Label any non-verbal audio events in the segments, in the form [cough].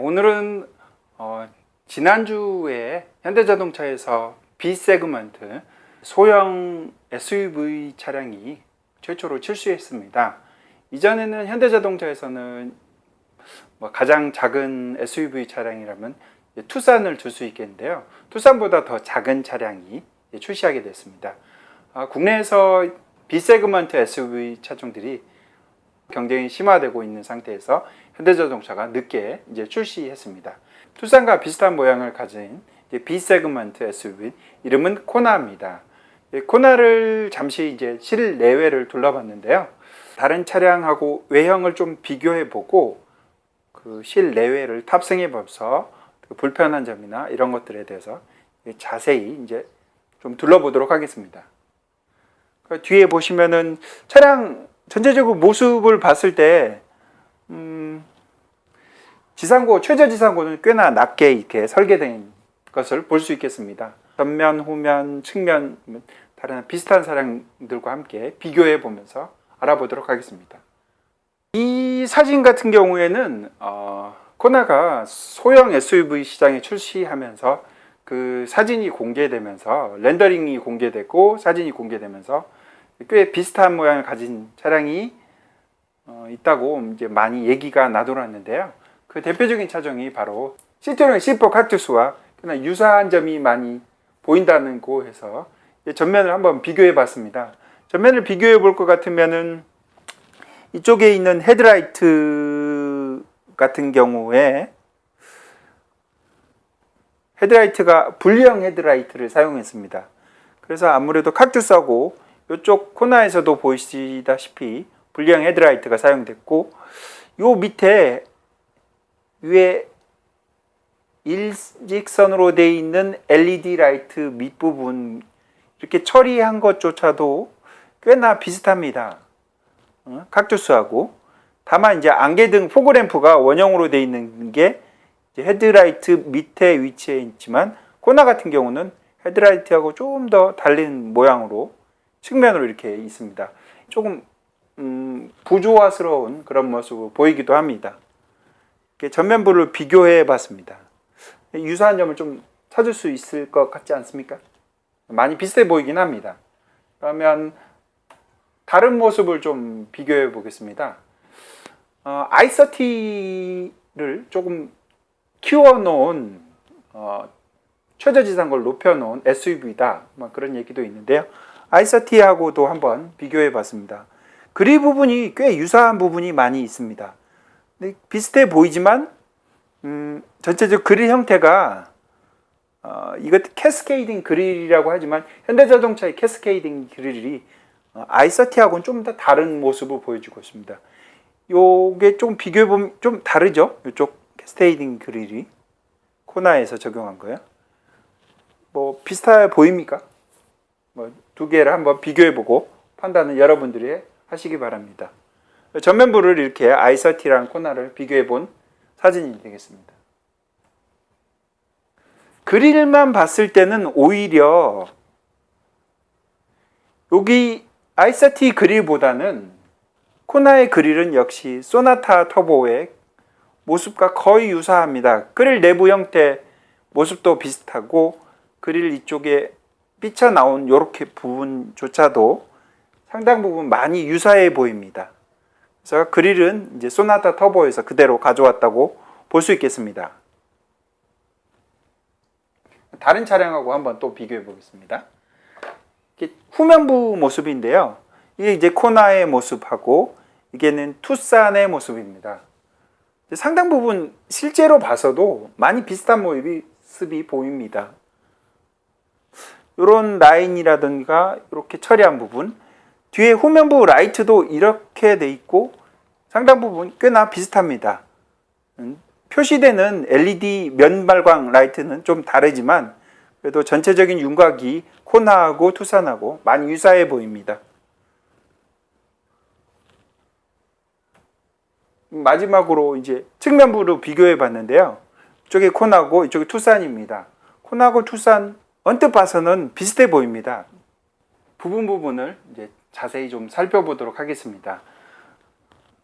오늘은 어, 지난주에 현대자동차에서 B 세그먼트 소형 SUV 차량이 최초로 출시했습니다. 이전에는 현대자동차에서는 뭐 가장 작은 SUV 차량이라면 투싼을 줄 수 있겠는데요. 투싼보다 더 작은 차량이 출시하게 됐습니다. 아, 국내에서 B 세그먼트 SUV 차종들이 경쟁이 심화되고 있는 상태에서 현대자동차가 늦게 이제 출시했습니다. 투싼과 비슷한 모양을 가진 B 세그먼트 SUV 이름은 코나입니다. 이 코나를 잠시 이제 실내외를 둘러봤는데요. 다른 차량하고 외형을 좀 비교해 보고 그 실내외를 탑승해 보면서 그 불편한 점이나 이런 것들에 대해서 자세히 이제 좀 둘러보도록 하겠습니다. 그 뒤에 보시면은 차량 전체적으로 모습을 봤을 때 음, 지상고 최저 지상고는 꽤나 낮게 이렇게 설계된 것을 볼 수 있겠습니다. 전면, 후면, 측면 다른 비슷한 차량들과 함께 비교해 보면서 알아보도록 하겠습니다. 이 사진 같은 경우에는 어, 코나가 소형 SUV 시장에 출시하면서 그 사진이 공개되면서 렌더링이 공개됐고 사진이 공개되면서 꽤 비슷한 모양을 가진 차량이 어, 있다고 이제 많이 얘기가 나돌았는데요. 그 대표적인 차종이 바로 시트로en C4 칵투스와 그냥 유사한 점이 많이 보인다는 거에서 전면을 한번 비교해 봤습니다. 전면을 비교해 볼 것 같으면은 이쪽에 있는 헤드라이트 같은 경우에 헤드라이트가 분리형 헤드라이트를 사용했습니다. 그래서 아무래도 칵투스하고 이쪽 코너에서도 보이시다시피 분리형 헤드라이트가 사용됐고 요 밑에 위에 일직선으로 되어 있는 LED 라이트 밑부분 이렇게 처리한 것조차도 꽤나 비슷합니다. 어? 칵투스하고 다만 이제 안개등 포그램프가 원형으로 되어 있는 게 헤드라이트 밑에 위치해 있지만 코나 같은 경우는 헤드라이트하고 조금 더 달린 모양으로 측면으로 이렇게 있습니다. 조금 음, 부조화스러운 그런 모습을 보이기도 합니다. 전면부를 비교해 봤습니다. 유사한 점을 좀 찾을 수 있을 것 같지 않습니까? 많이 비슷해 보이긴 합니다. 그러면 다른 모습을 좀 비교해 보겠습니다. 어, i30를 조금 키워놓은 어, 최저지상걸 높여놓은 SUV다. 뭐 그런 얘기도 있는데요. i30하고도 한번 비교해 봤습니다. 그릴 부분이 꽤 유사한 부분이 많이 있습니다. 비슷해 보이지만 음, 전체적 그릴 형태가 어, 이것 캐스케이딩 그릴이라고 하지만 현대자동차의 캐스케이딩 그릴이 어, i30하고는 좀 더 다른 모습을 보여주고 있습니다. 요게 좀 비교해 보면 좀 다르죠? 이쪽 캐스케이딩 그릴이 코나에서 적용한 거예요. 뭐 비슷해 보입니까? 뭐 두 개를 한번 비교해 보고 판단은 여러분들이 하시기 바랍니다. 전면부를 이렇게 i30랑 코나를 비교해 본 사진이 되겠습니다. 그릴만 봤을 때는 오히려 여기 i30 그릴보다는 코나의 그릴은 역시 소나타 터보의 모습과 거의 유사합니다. 그릴 내부 형태 모습도 비슷하고 그릴 이쪽에 삐쳐 나온 이렇게 부분조차도 상당 부분 많이 유사해 보입니다. 그래서 그릴은 이제 소나타 터보에서 그대로 가져왔다고 볼 수 있겠습니다. 다른 차량하고 한번 또 비교해 보겠습니다. 후면부 모습인데요. 이게 이제 코나의 모습하고 이게는 투싼의 모습입니다. 상당 부분 실제로 봐서도 많이 비슷한 모습이 보입니다. 이런 라인이라든가 이렇게 처리한 부분 뒤에 후면부 라이트도 이렇게 돼 있고 상당 부분 꽤나 비슷합니다. 음, 표시되는 LED 면발광 라이트는 좀 다르지만 그래도 전체적인 윤곽이 코나하고 투싼하고 많이 유사해 보입니다. 마지막으로 이제 측면부로 비교해 봤는데요. 이쪽이 코나고 이쪽이 투싼입니다. 코나고 투싼 언뜻 봐서는 비슷해 보입니다. 부분 부분을 이제 자세히 좀 살펴보도록 하겠습니다.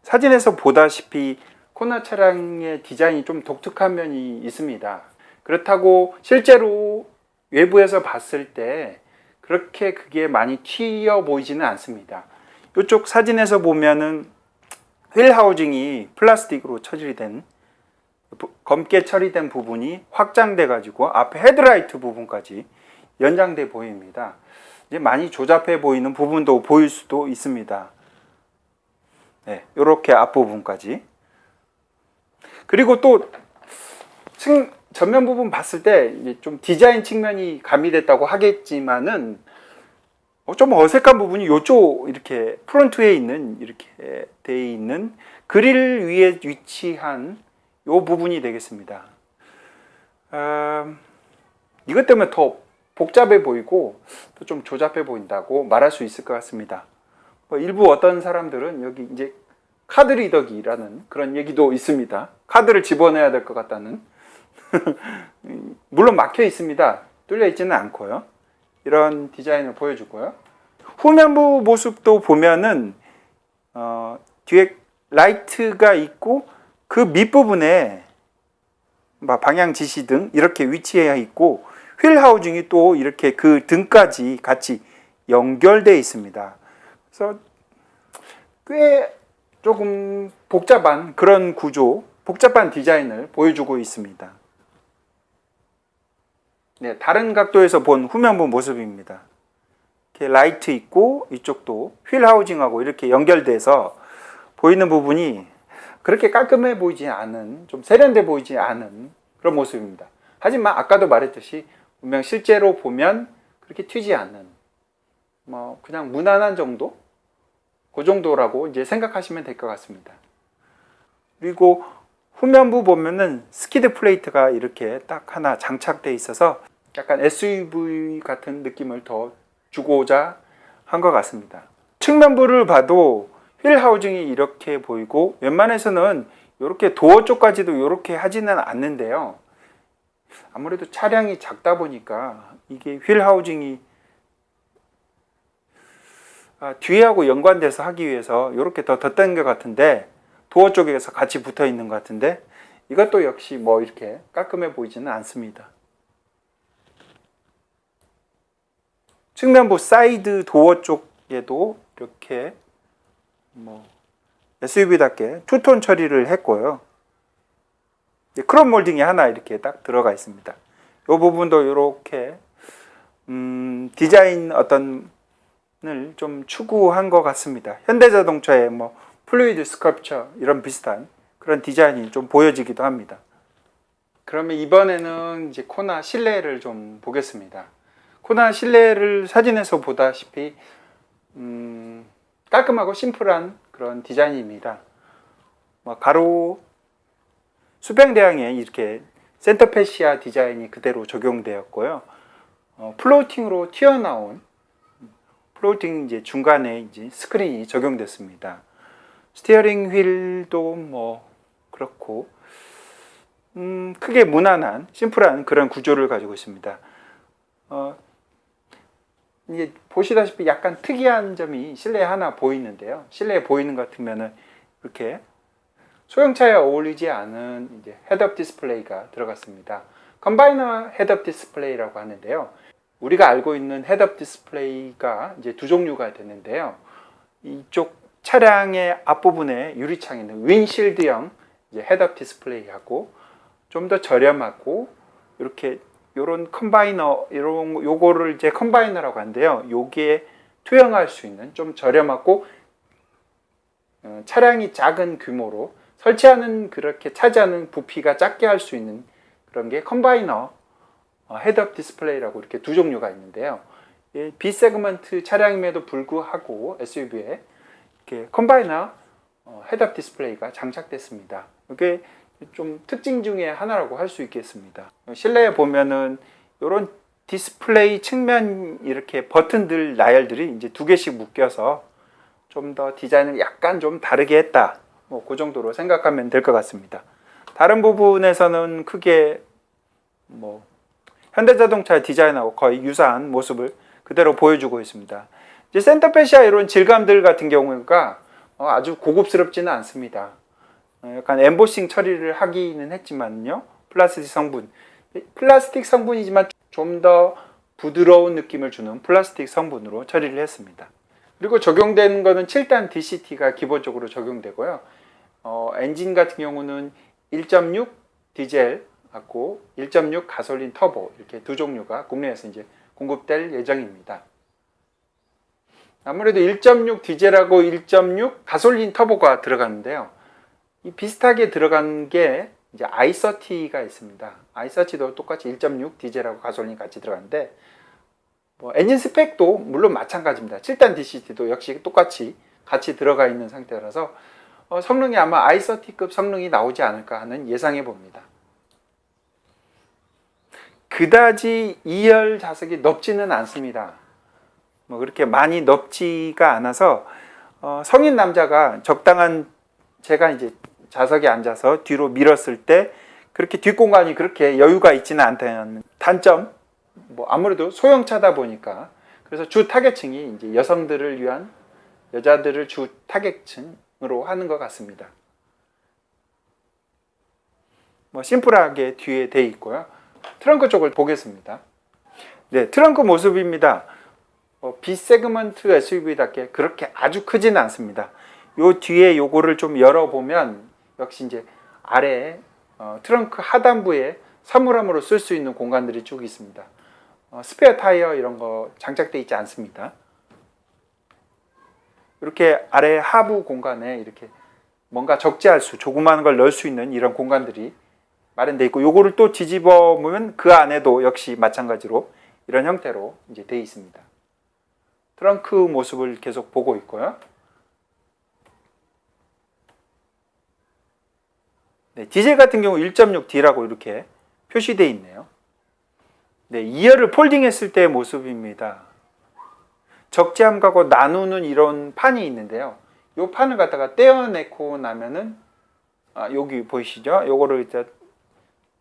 사진에서 보다시피 코나 차량의 디자인이 좀 독특한 면이 있습니다. 그렇다고 실제로 외부에서 봤을 때 그렇게 그게 많이 튀어 보이지는 않습니다. 이쪽 사진에서 보면은 휠 하우징이 플라스틱으로 처리된 부- 검게 처리된 부분이 확장돼 가지고 앞에 헤드라이트 부분까지 연장돼 보입니다. 이제 많이 조잡해 보이는 부분도 보일 수도 있습니다. 네, 이렇게 앞부분까지. 그리고 또 측, 전면 부분 봤을 때 좀 디자인 측면이 가미됐다고 하겠지만은 어, 좀 어색한 부분이 이쪽 이렇게 프론트에 있는 이렇게 돼 있는 그릴 위에 위치한 이 부분이 되겠습니다. 음, 이것 때문에 더 복잡해 보이고 또 좀 조잡해 보인다고 말할 수 있을 것 같습니다. 뭐 일부 어떤 사람들은 여기 이제 카드 리더기라는 그런 얘기도 있습니다. 카드를 집어넣어야 될 것 같다는. [laughs] 물론 막혀 있습니다. 뚫려 있지는 않고요. 이런 디자인을 보여주고요. 후면부 모습도 보면은 어, 뒤에 라이트가 있고 그 밑부분에 막 방향 지시 등 이렇게 위치해 있고 휠 하우징이 또 이렇게 그 등까지 같이 연결되어 있습니다. 그래서 꽤 조금 복잡한 그런 구조, 복잡한 디자인을 보여주고 있습니다. 네, 다른 각도에서 본 후면부 모습입니다. 이렇게 라이트 있고 이쪽도 휠 하우징하고 이렇게 연결돼서 보이는 부분이 그렇게 깔끔해 보이지 않은 좀 세련돼 보이지 않은 그런 모습입니다. 하지만 아까도 말했듯이 분명 실제로 보면 그렇게 튀지 않는 뭐 그냥 무난한 정도 그 정도라고 이제 생각하시면 될 것 같습니다. 그리고 후면부 보면은 스키드 플레이트가 이렇게 딱 하나 장착돼 있어서 약간 SUV 같은 느낌을 더 주고자 한 것 같습니다. 측면부를 봐도 휠 하우징이 이렇게 보이고 웬만해서는 이렇게 도어 쪽까지도 이렇게 하지는 않는데요. 아무래도 차량이 작다 보니까 이게 휠 하우징이 아, 뒤하고 연관돼서 하기 위해서 이렇게 더 덧댄 것 같은데 도어 쪽에서 같이 붙어 있는 것 같은데 이것도 역시 뭐 이렇게 깔끔해 보이지는 않습니다. 측면부 사이드 도어 쪽에도 이렇게 뭐 SUV답게 투톤 처리를 했고요. 크롬 몰딩이 하나 이렇게 딱 들어가 있습니다. 이 부분도 이렇게 음, 디자인 어떤 좀 추구한 것 같습니다. 현대자동차의 뭐 플루이드 스컬프처 이런 비슷한 그런 디자인이 좀 보여지기도 합니다. 그러면 이번에는 이제 코나 실내를 좀 보겠습니다. 코나 실내를 사진에서 보다시피 음, 깔끔하고 심플한 그런 디자인입니다. 뭐 가로 수평 대항에 이렇게 센터 패시아 디자인이 그대로 적용되었고요. 어, 플로팅으로 튀어나온 플로팅 이제 중간에 이제 스크린이 적용됐습니다. 스티어링 휠도 뭐 그렇고 음, 크게 무난한 심플한 그런 구조를 가지고 있습니다. 어, 이제 보시다시피 약간 특이한 점이 실내에 하나 보이는데요. 실내에 보이는 것 같으면은 이렇게 소형차에 어울리지 않은 이제 헤드업 디스플레이가 들어갔습니다. 컨바이너 헤드업 디스플레이라고 하는데요. 우리가 알고 있는 헤드업 디스플레이가 이제 두 종류가 되는데요. 이쪽 차량의 앞부분에 유리창에는 윈실드형 이제 헤드업 디스플레이하고 좀 더 저렴하고 이렇게 요런 컨바이너 이런 요거를 이제 컨바이너라고 하는데요. 요게 투영할 수 있는 좀 저렴하고 어, 차량이 작은 규모로 설치하는 그렇게 차지하는 부피가 작게 할 수 있는 그런 게 컨바이너 어, 헤드업 디스플레이라고 이렇게 두 종류가 있는데요. 이 B 세그먼트 차량임에도 불구하고 SUV에 이렇게 컨바이너 어, 헤드업 디스플레이가 장착됐습니다. 이게 좀 특징 중에 하나라고 할 수 있겠습니다. 실내에 보면은 이런 디스플레이 측면 이렇게 버튼들 나열들이 이제 두 개씩 묶여서 좀 더 디자인을 약간 좀 다르게 했다. 뭐 그 정도로 생각하면 될 것 같습니다. 다른 부분에서는 크게 뭐 현대자동차 디자인하고 거의 유사한 모습을 그대로 보여주고 있습니다. 이제 센터페시아 이런 질감들 같은 경우가 어, 아주 고급스럽지는 않습니다. 어, 약간 엠보싱 처리를 하기는 했지만요. 플라스틱 성분. 플라스틱 성분이지만 좀 더 부드러운 느낌을 주는 플라스틱 성분으로 처리를 했습니다. 그리고 적용된 거는 7단 DCT가 기본적으로 적용되고요. 어, 엔진 같은 경우는 1.6 디젤 갖고 1.6 가솔린 터보 이렇게 두 종류가 국내에서 이제 공급될 예정입니다. 아무래도 1.6 디젤하고 1.6 가솔린 터보가 들어가는데요. 이 비슷하게 들어간 게 이제 i30가 있습니다. i30도 똑같이 1.6 디젤하고 가솔린 같이 들어가는데 뭐 엔진 스펙도 물론 마찬가지입니다. 7단 DCT도 역시 똑같이 같이 들어가 있는 상태라서 어, 성능이 아마 i30급 성능이 나오지 않을까 하는 예상해 봅니다. 그다지 2열 좌석이 넓지는 않습니다. 뭐 그렇게 많이 넓지가 않아서 어, 성인 남자가 적당한 제가 이제 좌석에 앉아서 뒤로 밀었을 때 그렇게 뒷공간이 그렇게 여유가 있지는 않다는 단점 뭐 아무래도 소형차다 보니까 그래서 주 타겟층이 이제 여성들을 위한 여자들을 주 타겟층으로 하는 것 같습니다. 뭐 심플하게 뒤에 돼 있고요. 트렁크 쪽을 보겠습니다. 네, 트렁크 모습입니다. 어, B 세그먼트 SUV답게 그렇게 아주 크지는 않습니다. 요 뒤에 요거를 좀 열어보면 역시 이제 아래 어, 트렁크 하단부에 사물함으로 쓸 수 있는 공간들이 쭉 있습니다. 어, 스페어 타이어 이런 거 장착되어 있지 않습니다. 이렇게 아래 하부 공간에 이렇게 뭔가 적재할 수, 조그마한 걸 넣을 수 있는 이런 공간들이 마련되어 있고 요거를 또 뒤집어 보면 그 안에도 역시 마찬가지로 이런 형태로 이제 되어 있습니다. 트렁크 모습을 계속 보고 있고요. 네, 디젤 같은 경우 1.6D라고 이렇게 표시되어 있네요. 네, 2열을 폴딩했을 때의 모습입니다. 적재함하고 나누는 이런 판이 있는데요. 이 판을 갖다가 떼어내고 나면은 아, 여기 보이시죠? 요거를 이제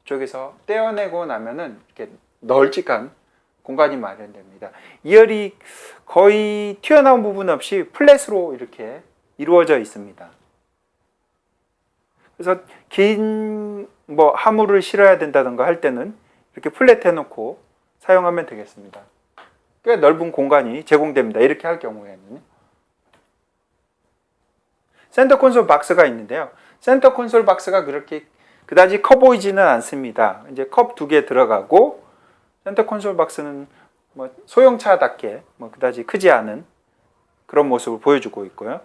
쪽에서 떼어내고 나면은 이렇게 널찍한 공간이 마련됩니다. 2열이 거의 튀어나온 부분 없이 플랫으로 이렇게 이루어져 있습니다. 그래서 긴뭐 화물을 실어야 된다든가 할 때는 이렇게 플랫 해놓고 사용하면 되겠습니다. 꽤 넓은 공간이 제공됩니다. 이렇게 할 경우에는 센터 콘솔 박스가 있는데요. 센터 콘솔 박스가 그렇게 그다지 커 보이지는 않습니다. 이제 컵 두 개 들어가고 센터 콘솔 박스는 뭐 소형차답게 뭐 그다지 크지 않은 그런 모습을 보여주고 있고요.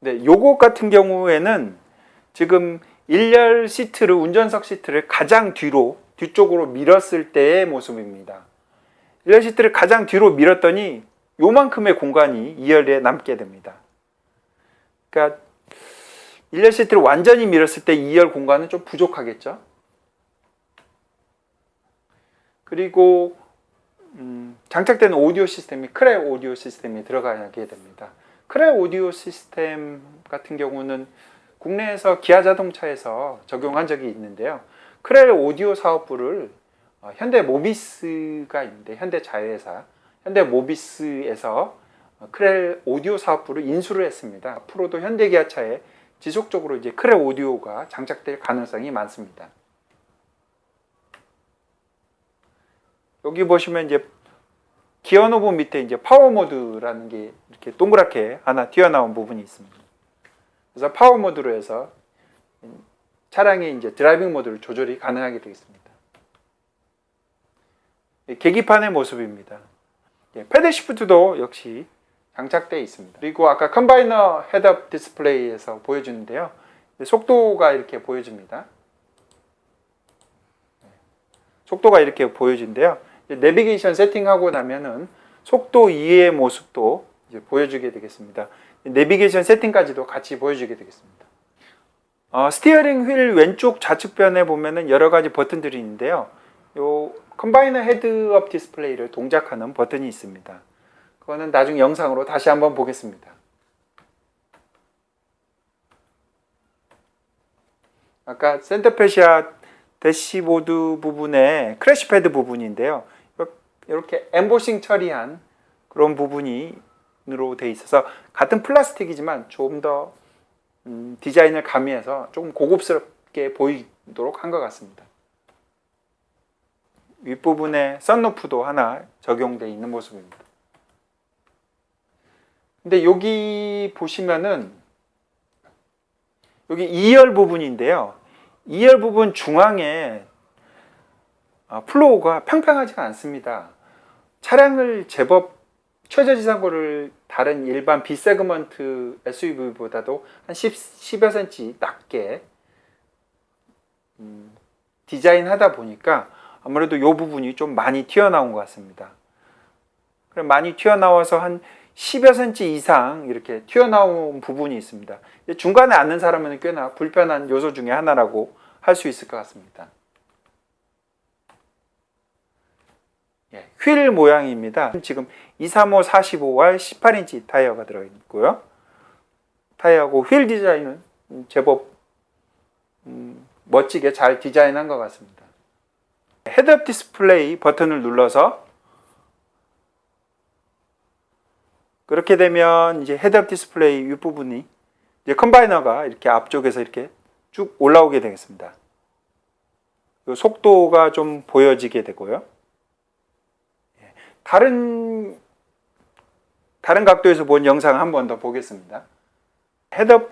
네, 요거 같은 경우에는 지금 1열 시트를 운전석 시트를 가장 뒤로 뒤쪽으로 밀었을 때의 모습입니다. 1열 시트를 가장 뒤로 밀었더니 요만큼의 공간이 2열에 남게 됩니다. 그러니까 1열 시트를 완전히 밀었을 때 2열 공간은 좀 부족하겠죠. 그리고 음, 장착된 오디오 시스템이 크레 오디오 시스템이 들어가게 됩니다. 크레 오디오 시스템 같은 경우는 국내에서 기아 자동차에서 적용한 적이 있는데요. 크렐 오디오 사업부를 어, 현대 모비스가 있는데 현대 자회사 현대 모비스에서 어, 크렐 오디오 사업부를 인수를 했습니다. 앞으로도 현대 기아차에 지속적으로 이제 크렐 오디오가 장착될 가능성이 많습니다. 여기 보시면 이제 기어 노브 밑에 이제 파워 모드라는 게 이렇게 동그랗게 하나 튀어나온 부분이 있습니다. 그래서 파워 모드로 해서 차량의 이제 드라이빙 모드를 조절이 가능하게 되겠습니다. 계기판의 모습입니다. 예, 패드 시프트도 역시 장착되어 있습니다. 그리고 아까 컴바이너 헤드업 디스플레이에서 보여주는데요. 속도가 이렇게 보여집니다. 속도가 이렇게 보여진데요. 내비게이션 세팅하고 나면은 속도 이해의 모습도 보여주게 되겠습니다. 내비게이션 세팅까지도 같이 보여주게 되겠습니다. 어, 스티어링 휠 왼쪽 좌측변에 보면은 여러 가지 버튼들이 있는데요. 요 컴바이너 헤드업 디스플레이를 동작하는 버튼이 있습니다. 그거는 나중 영상으로 다시 한번 보겠습니다. 아까 센터페시아 대시보드 부분에 크래시 패드 부분인데요. 이렇게 엠보싱 처리한 그런 부분이 으로 돼 있어서 같은 플라스틱이지만 좀더 음, 디자인을 가미해서 조금 고급스럽게 보이도록 한 것 같습니다. 윗부분에 썬루프도 하나 적용되어 있는 모습입니다. 근데 여기 보시면은 여기 2열 부분인데요. 2열 부분 중앙에 아, 플로우가 평평하지가 않습니다. 차량을 제법 최저지상고를 다른 일반 B 세그먼트 SUV보다도 한 10, 10여 cm 낮게 음, 디자인하다 보니까 아무래도 이 부분이 좀 많이 튀어나온 것 같습니다. 그럼 많이 튀어나와서 한 10여 cm 이상 이렇게 튀어나온 부분이 있습니다. 중간에 앉는 사람은 꽤나 불편한 요소 중에 하나라고 할 수 있을 것 같습니다. 휠 모양입니다. 지금 235 45R 18인치 타이어가 들어있고요. 타이어하고 휠 디자인은 제법 음, 멋지게 잘 디자인한 것 같습니다. 헤드업 디스플레이 버튼을 눌러서 그렇게 되면 이제 헤드업 디스플레이 윗부분이 이제 컴바이너가 이렇게 앞쪽에서 이렇게 쭉 올라오게 되겠습니다. 그 속도가 좀 보여지게 되고요. 예, 다른 다른 각도에서 본 영상 한 번 더 보겠습니다. 헤드업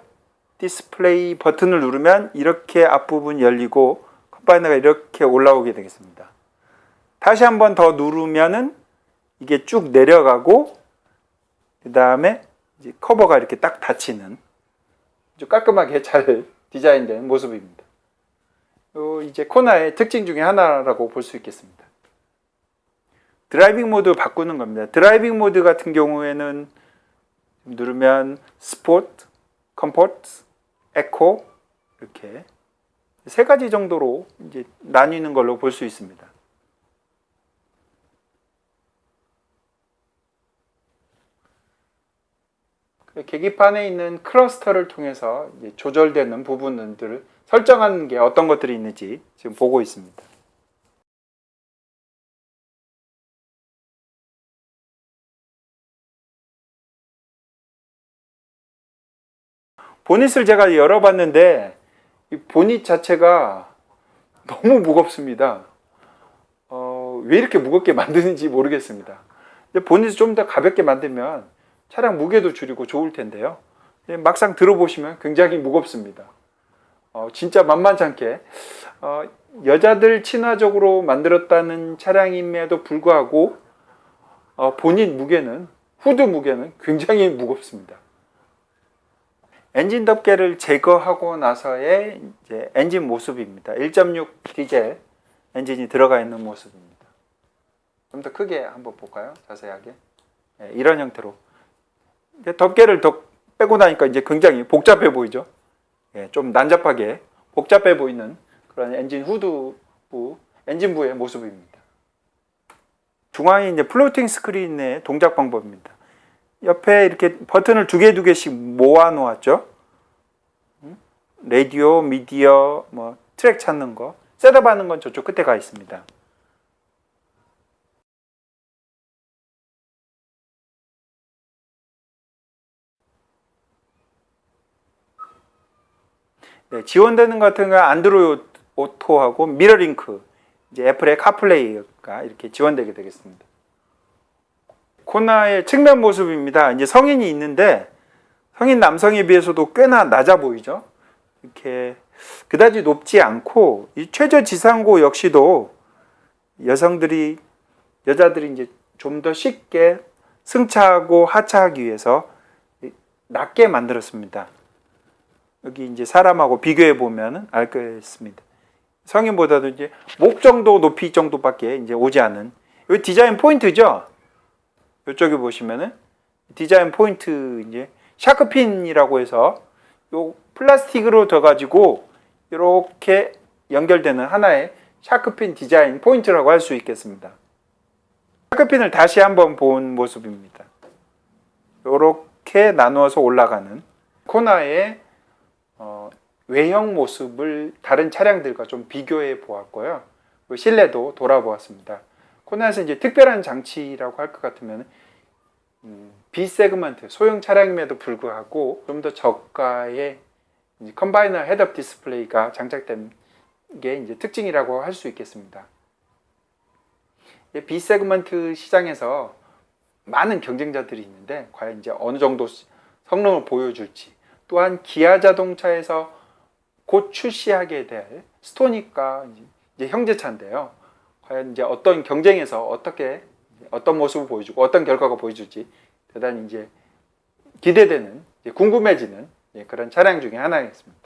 디스플레이 버튼을 누르면 이렇게 앞부분 열리고 컴바이너가 이렇게 올라오게 되겠습니다. 다시 한 번 더 누르면은 이게 쭉 내려가고 그 다음에 커버가 이렇게 딱 닫히는 아주 깔끔하게 잘 [laughs] 디자인된 모습입니다. 요 이제 코나의 특징 중에 하나라고 볼 수 있겠습니다. 드라이빙 모드 바꾸는 겁니다. 드라이빙 모드 같은 경우에는 누르면 스포트, 컴포트, 에코 이렇게 세 가지 정도로 이제 나뉘는 걸로 볼 수 있습니다. 계기판에 있는 클러스터를 통해서 조절되는 부분들을 설정하는 게 어떤 것들이 있는지 지금 보고 있습니다. 보닛을 제가 열어봤는데 이 보닛 자체가 너무 무겁습니다. 어, 왜 이렇게 무겁게 [laughs] 만드는지 모르겠습니다. 보닛을 좀 더 가볍게 만들면 차량 무게도 줄이고 좋을 텐데요. 막상 들어보시면 굉장히 무겁습니다. 어, 진짜 만만치 않게 어, 여자들 친화적으로 만들었다는 차량임에도 불구하고 어, 본인 무게는 후드 무게는 굉장히 무겁습니다. 엔진 덮개를 제거하고 나서의 이제 엔진 모습입니다. 1.6 디젤 엔진이 들어가 있는 모습입니다. 좀 더 크게 한번 볼까요? 자세하게. 네, 이런 형태로. 덮개를 더 빼고 나니까 이제 굉장히 복잡해 보이죠. 예, 좀 난잡하게 복잡해 보이는 그런 엔진 후드부, 엔진부의 모습입니다. 중앙에 이제 플로팅 스크린의 동작 방법입니다. 옆에 이렇게 버튼을 두 개 두 개씩 모아 놓았죠. 음? 라디오, 미디어, 뭐 트랙 찾는 거, 셋업하는 건 저쪽 끝에 가 있습니다. 네, 지원되는 것 같은 건 안드로이드 오토하고 미러링크, 이제 애플의 카플레이가 이렇게 지원되게 되겠습니다. 코나의 측면 모습입니다. 이제 성인이 있는데 성인 남성에 비해서도 꽤나 낮아 보이죠. 이렇게 그다지 높지 않고 이 최저 지상고 역시도 여성들이 여자들이 이제 좀 더 쉽게 승차하고 하차하기 위해서 낮게 만들었습니다. 여기 이제 사람하고 비교해 보면은 알겠습니다. 성인보다도 이제 목 정도 높이 정도밖에 이제 오지 않은 이 디자인 포인트죠. 이쪽에 보시면은 디자인 포인트 이제 샤크핀이라고 해서 요 플라스틱으로 더 가지고 이렇게 연결되는 하나의 샤크핀 디자인 포인트라고 할 수 있겠습니다. 샤크핀을 다시 한번 본 모습입니다. 이렇게 나누어서 올라가는 코나의 어, 외형 모습을 다른 차량들과 좀 비교해 보았고요. 실내도 돌아보았습니다. 코나에서 이제 특별한 장치라고 할 것 같으면 음, B 세그먼트 소형 차량임에도 불구하고 좀 더 저가의 컴바이너 헤드업 디스플레이가 장착된 게 이제 특징이라고 할 수 있겠습니다. B 세그먼트 시장에서 많은 경쟁자들이 있는데 과연 이제 어느 정도 성능을 보여줄지 또한 기아 자동차에서 곧 출시하게 될 스토닉과 이제 형제차인데요. 과연 이제 어떤 경쟁에서 어떻게 어떤 모습을 보여주고 어떤 결과가 보여줄지 대단히 이제 기대되는 궁금해지는 예, 그런 차량 중에 하나였습니다.